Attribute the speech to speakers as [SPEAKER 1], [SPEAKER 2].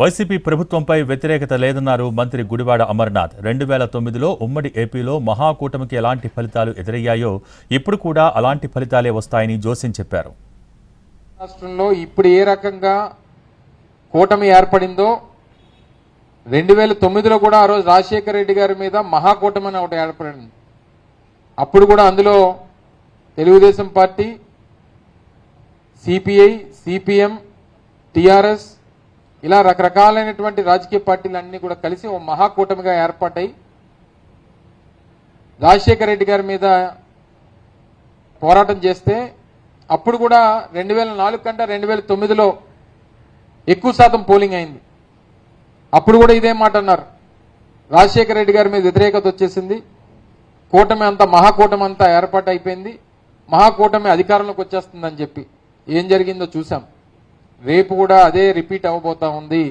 [SPEAKER 1] YCP ప్రభుత్వంపై వ్యతిరేకత లేదన్నారు మంత్రి గుడివాడ అమర్నాథ్. రెండు వేల తొమ్మిదిలో ఉమ్మడి ఏపీలో మహాకూటమికి ఎలాంటి ఫలితాలు ఎదురయ్యాయో ఇప్పుడు కూడా అలాంటి ఫలితాలే వస్తాయని జోసిన్ చెప్పారు.
[SPEAKER 2] రాష్ట్రంలో ఇప్పుడు ఏ రకంగా కూటమి ఏర్పడిందో రెండు వేల తొమ్మిదిలో కూడా ఆ రోజు రాజశేఖర రెడ్డి గారి మీద మహాకూటమి అని ఒకటి ఏర్పడింది. అప్పుడు కూడా అందులో Telugu Desam party CPI CPM TRS ఇలా రకరకాలైనటువంటి రాజకీయ పార్టీలన్నీ కూడా కలిసి ఓ మహాకూటమిగా ఏర్పాటై రాజశేఖర రెడ్డి గారి మీద పోరాటం చేస్తే అప్పుడు కూడా రెండు వేల నాలుగు కంటే రెండు వేల తొమ్మిదిలో ఎక్కువ శాతం పోలింగ్ అయింది. అప్పుడు కూడా ఇదే మాట అన్నారు. రాజశేఖర రెడ్డి గారి మీద వ్యతిరేకత వచ్చేసింది. కూటమి అంతా మహాకూటమి అంతా ఏర్పాటు అయిపోయింది మహాకూటమి అధికారంలోకి వచ్చేస్తుందని చెప్పి ఏం జరిగిందో చూసాం రేపు కూడా అదే రిపీట్ అవ్వబోతా ఉంది.